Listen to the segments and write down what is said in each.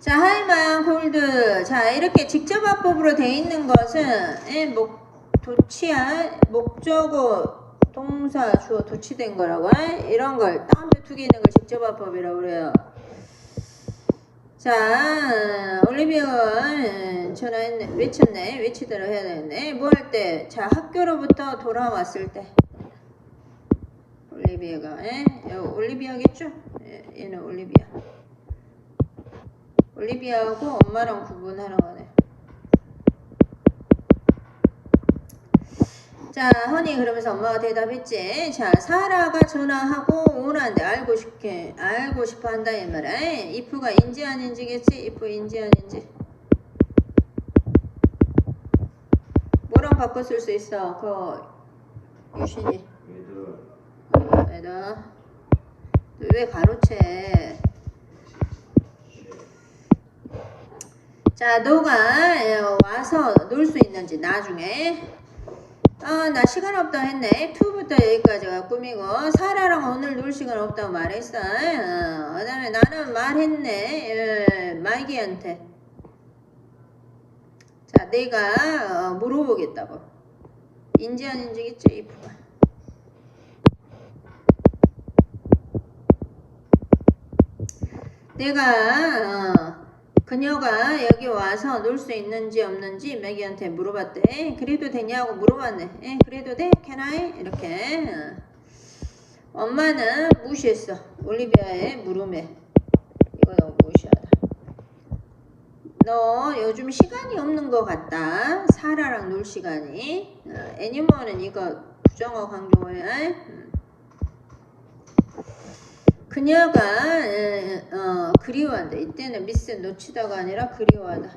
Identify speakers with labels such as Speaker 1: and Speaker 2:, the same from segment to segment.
Speaker 1: 자, 하이만 골드. 자, 이렇게 직접합법으로 돼 있는 것은 예, 목 도치한 목적어 동사 주어 도치된 거라고 예? 이런 걸 다운표 두개 있는 걸 직접합법이라고 그래요. 자, 올리비아가 전화했네, 외쳤네, 외치대로 해야 되겠네. 뭐 할 때? 자, 학교로부터 돌아왔을 때. 올리비아가, 예? 여, 올리비아겠죠? 예, 얘는 올리비아. 올리비아하고 엄마랑 구분하는 거네. 자, 허니 그러면서 엄마가 대답했지. 자, 사라가 전화하고 오는데 알고 싶게 알고 싶어 한다 이 말이야. if가 인지 아닌지겠지? if 인지 아닌지. 뭐랑 바꿔 쓸 수 있어? 그 유신이. 왜다? 왜 가로채? 자, 너가 어, 와서 놀 수 있는지 나중에. 아, 나 시간 없다 했네. 2부터 여기까지가 꾸미고 사라랑 오늘 놀 시간 없다고 말했어. 어, 그 다음에 나는 말했네. 예, 마이기한테. 자, 내가 어, 물어보겠다고. 인지 아닌지겠죠, 이프가. 내가 어, 그녀가 여기 와서 놀 수 있는지 없는지 매기한테 물어봤대. 그래도 되냐고 물어봤네. 에, 그래도 돼? Can I? 이렇게. 어. 엄마는 무시했어. 올리비아의 물음에. 이거 너무 무시하다. 너 요즘 시간이 없는 것 같다. 사라랑 놀 시간이. 어, 애니멀은 이거 부정어 강조해. 음. 그녀가 에, 어, 그리워한다. 이때는 미스 놓치다가 아니라 그리워하다.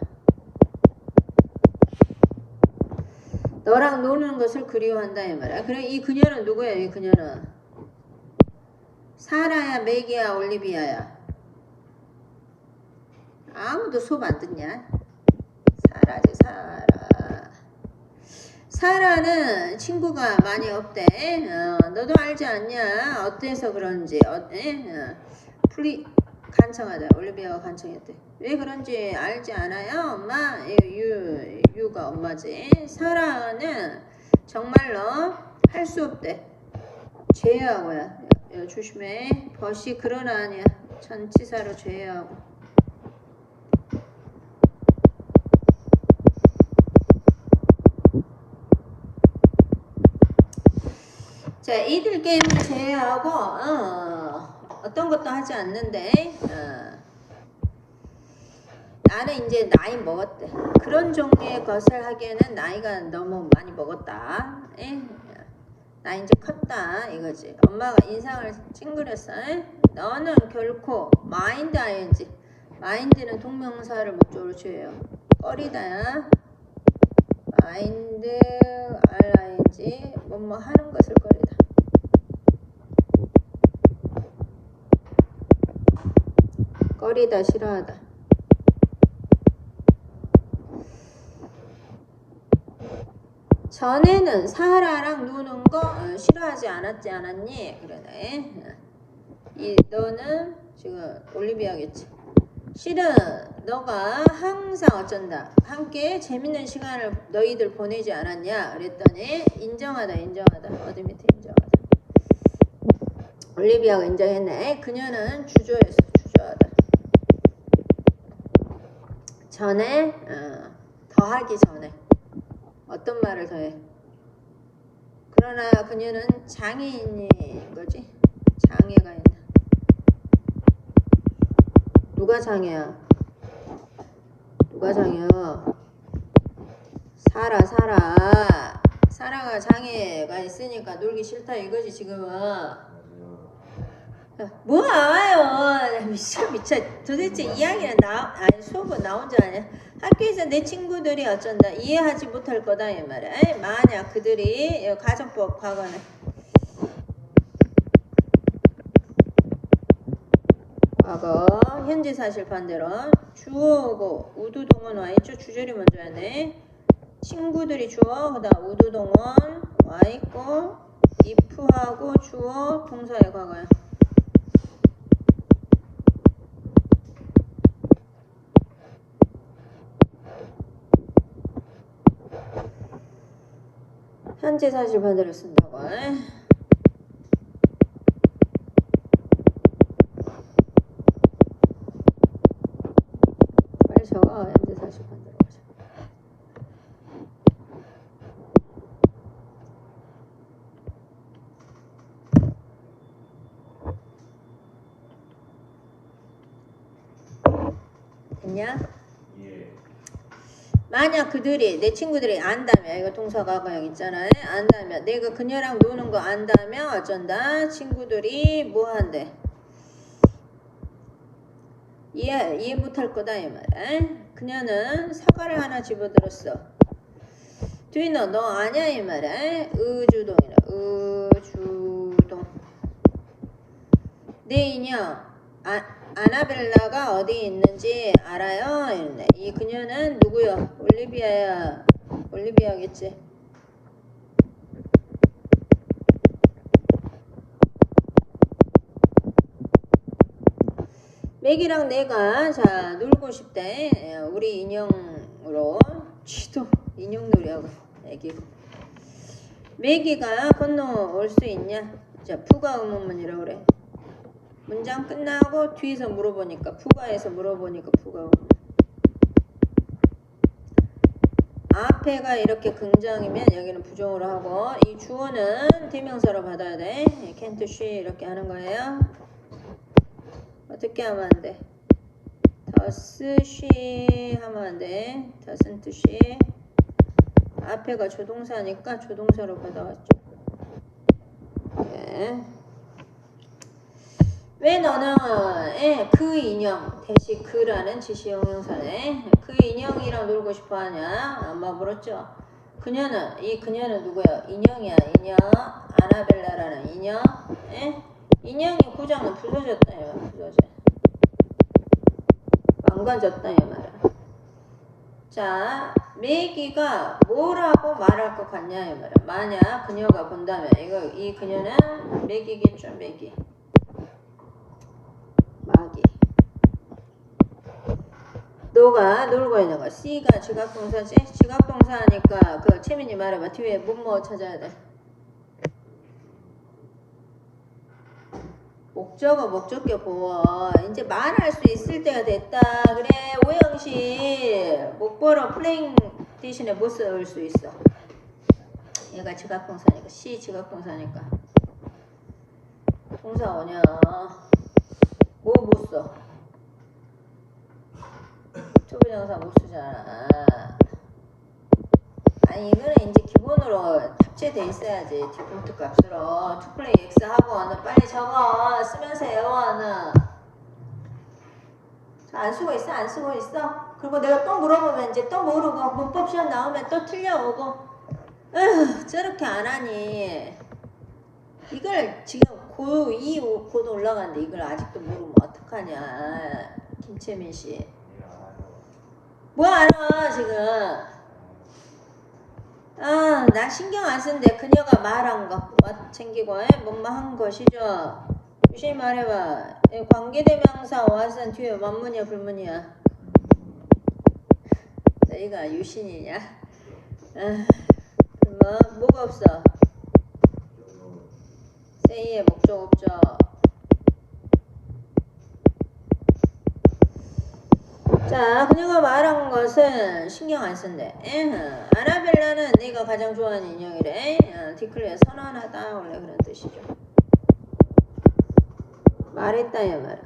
Speaker 1: 너랑 노는 것을 그리워한다 이 말이야. 그래 이 그녀는 누구야? 이 그녀는 사라야, 메기야, 올리비아야. 아무도 수업 안 듣냐? 사라지 사라. 사라는 친구가 많이 없대. 어, 너도 알지 않냐? 어때서 그런지. 어, 에? 어. 플리 간청하다. 올리비아가 간청했대. 왜 그런지 알지 않아요? 엄마, 유, 유가 엄마지. 사라는 정말로 할 수 없대. 죄하고야. 야, 조심해. 벗이 그러나 아니야. 전치사로 죄하고. 자, 이들 게임을 제외하고 어, 어떤 것도 하지 않는데 어, 나는 이제 나이 먹었대. 그런 종류의 것을 하기에는 나이가 너무 많이 먹었다. 에? 나 이제 컸다 이거지. 엄마가 인상을 찡그렸어. 에? 너는 결코 마인드 ing 마인드는 동명사를 목적으로 취해요. 꺼리다야. 마인드 ing 뭐뭐 하는 것을 꺼리다. 꺼리다 싫어하다. 전에는 사라랑 노는 거 어, 싫어하지 않았지 않았니? 그러네. 어. 이 너는 지금 올리비아겠지. 실은 너가 항상 어쩐다. 함께 재밌는 시간을 너희들 보내지 않았냐? 그랬더니 인정하다 인정하다. 어디 밑에 인정하다. 올리비아가 인정했네. 그녀는 주저했어. 전에 어, 더하기 전에 어떤 말을 더해? 그러나 그녀는 장애인인 거지. 장애가 있나? 누가 장애야? 누가 장애야? 사라 사라 사라가 장애가 있으니까 놀기 싫다 이거지 지금은 뭐예요 미쳐 미쳐. 도대체 이야기는 나 아니 수업은 나온 줄 아냐? 학교에서 내 친구들이 어쩐다. 이해하지 못할 거다 이 말이야. 에이, 만약 그들이. 가정법 과거는. 과거 현재 사실 반대로 주어고 우두 동원 와 있죠? 주절이 먼저 하네. 친구들이 주어 그다음 우두 동원 와 있고 if하고 주어 동사의 과거야 현재 사실 반대로 쓴다고. 빨리 적어. 현재 사실 반대로 가자. 됐냐?
Speaker 2: 예.
Speaker 1: 만약 그들이 내 친구들이 안다면 이거 동사 과거형 있잖아요. 안다면 내가 그녀랑 노는 거 안다면 어쩐다. 친구들이 뭐 한대? 이해 이해 못할 거다 이 말이야. 그녀는 사과를 하나 집어들었어. 뒤너 너 아냐 이 말이야. 의주동이라 의주동. 내 인형 아, 아나벨라가 어디 있는지 알아요? 이 그녀는 누구요? 올리비아야. 올리비아겠지. 맥이랑 내가 자 놀고 싶대. 예, 우리 인형으로 쥐도 인형 놀이하고 애기고. 맥이가 건너올 수 있냐? 자 푸가 의문문이라고 그래. 문장 끝나고 뒤에서 물어보니까 푸가에서 물어보니까 푸가 앞에가 이렇게 긍정이면 여기는 부정으로 하고 이 주어는 대명사로 받아야 돼 can't she 이렇게 하는 거예요 어떻게 하면 안 돼? does she 하면 안 돼. doesn't she 앞에가 조동사니까 조동사로 받아왔죠. 네. 왜 너는 예, 그 인형 대신 그라는 지시 형용사네. 그 인형이랑 놀고 싶어 하냐? 아마 물었죠. 그녀는 이 그녀는 누구야? 인형이야. 인형 아나벨라라는 인형. 예? 인형이 구장은 부서졌다 이 말. 부서져. 망가졌다 이 말이야. 자, 매기가 뭐라고 말할 것 같냐 이 말이야. 만약 그녀가 본다면 이거 이 그녀는 매기겠죠, 매기. 마기. 너가 놀고 있는 거. C가 지각동사지? 지각동사니까 그 채민이 말해봐. 뒤에 뭐뭐 찾아야 돼. 목적어 목적격 보어. 이제 말할 수 있을 때가 됐다. 그래 오영식 목보러 플레잉 대신에 못 쓸 수 있어. 얘가 지각동사니까 C 지각동사니까 동사 오냐. 뭐 못 써? 투부정사 못 쓰잖아. 아니 이거는 이제 기본으로 탑재돼 있어야지. 디폴트 값으로. 투플레이 x 하고 너 빨리 적어. 쓰면서 외워는 안 쓰고 있어? 안 쓰고 있어? 그리고 내가 또 물어보면 이제 또 모르고 문법 시험 나오면 또 틀려오고. 에휴 저렇게 안 하니. 이걸 지금 고2 곧 올라가는데 이걸 아직도 모르면 어떡하냐 김채민 씨
Speaker 2: 예.
Speaker 1: 뭐 알아 지금 아, 나 신경 안 쓴데 그녀가 말한 거 와, 챙기고 에? 뭐뭐 한 것이죠. 유심히 말해봐. 에, 관계대명사 와선 뒤에 완문이야 불문이야. 저희가 유신이냐? 아, 뭐 뭐가 없어? 세이의 목적 없죠. 자, 그녀가 말한 것은 신경 안 쓴대. 에흐. 아나벨라는 네가 가장 좋아하는 인형이래. 어, 디클레어 선언하다 원래 그런 뜻이죠. 말했다 야 말아.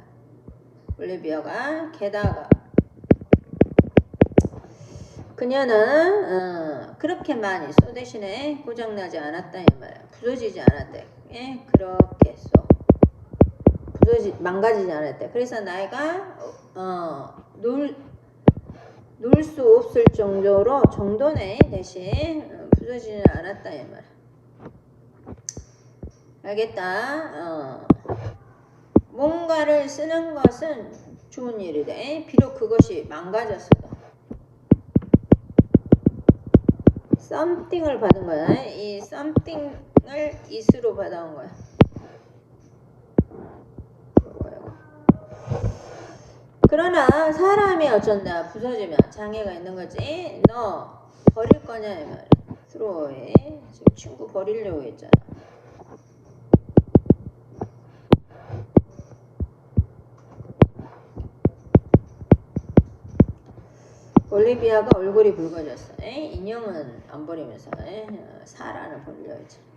Speaker 1: 올리비아가 게다가 그녀는 어, 그렇게 많이 소 대신에 고장나지 않았다 이 말이야. 부서지지 않았대. 예, 그렇게 쏘. 부서지 망가지지 않았대. 그래서 나이가 어, 놀 놀 수 없을 정도로 정도네 대신 어, 부서지는 않았다 이 말. 알겠다. 어. 뭔가를 쓰는 것은 좋은 일이래. 비록 그것이 망가졌어도. something을 받은 거야. 이 something 을 is로 받아온 거야. 그러나 사람이 어쩐다 부서지면 장애가 있는 거지 너 버릴 거냐 이 말이야 트로에 지금 친구 버리려고 했잖아. 올리비아가 얼굴이 붉어졌어. 에이, 인형은 안 버리면서 에이, 어, 사라는 버려야지.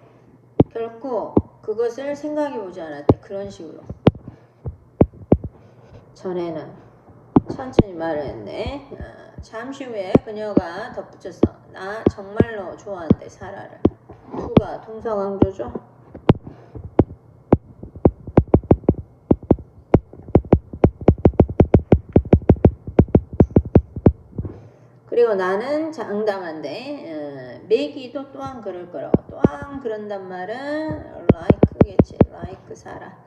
Speaker 1: 결코 그것을 생각해 보지 않았대. 그런 식으로. 전에는 천천히 말을 했네. 어, 잠시 후에 그녀가 덧붙였어. 나 정말로 좋아한대 사라를. 누가 동서강조죠? 그리고 나는 장담한데 어, 매기도 또한 그럴 거라고. 또한 그런단 말은 like겠지. like 사라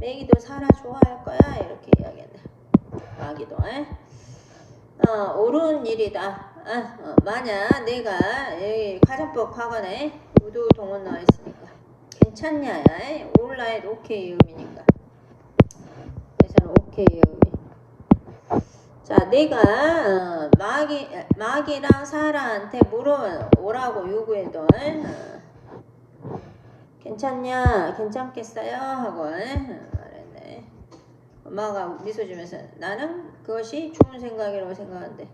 Speaker 1: 매기도 사라 좋아할 거야. 이렇게 이야기했네 마기도 에? 어, 옳은 일이다. 아, 어, 만약 내가 여기 가정법 학원에 우도 동원 나와 있으니까. 괜찮냐 에? 올라의 오케이 의미니까. 그래서 오케이 의미 자, 내가 어, 마기 마기랑 사라한테 물어 오라고 요구해도 어, 괜찮냐, 괜찮겠어요 하고 어, 말했네. 엄마가 미소 지면서 나는 그것이 좋은 생각이라고 생각한대.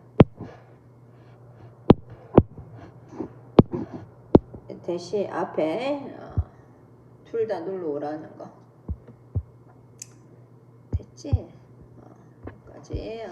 Speaker 1: 대시 앞에 어, 둘다 눌러 오라는 거. 됐지? 어, 여기까지.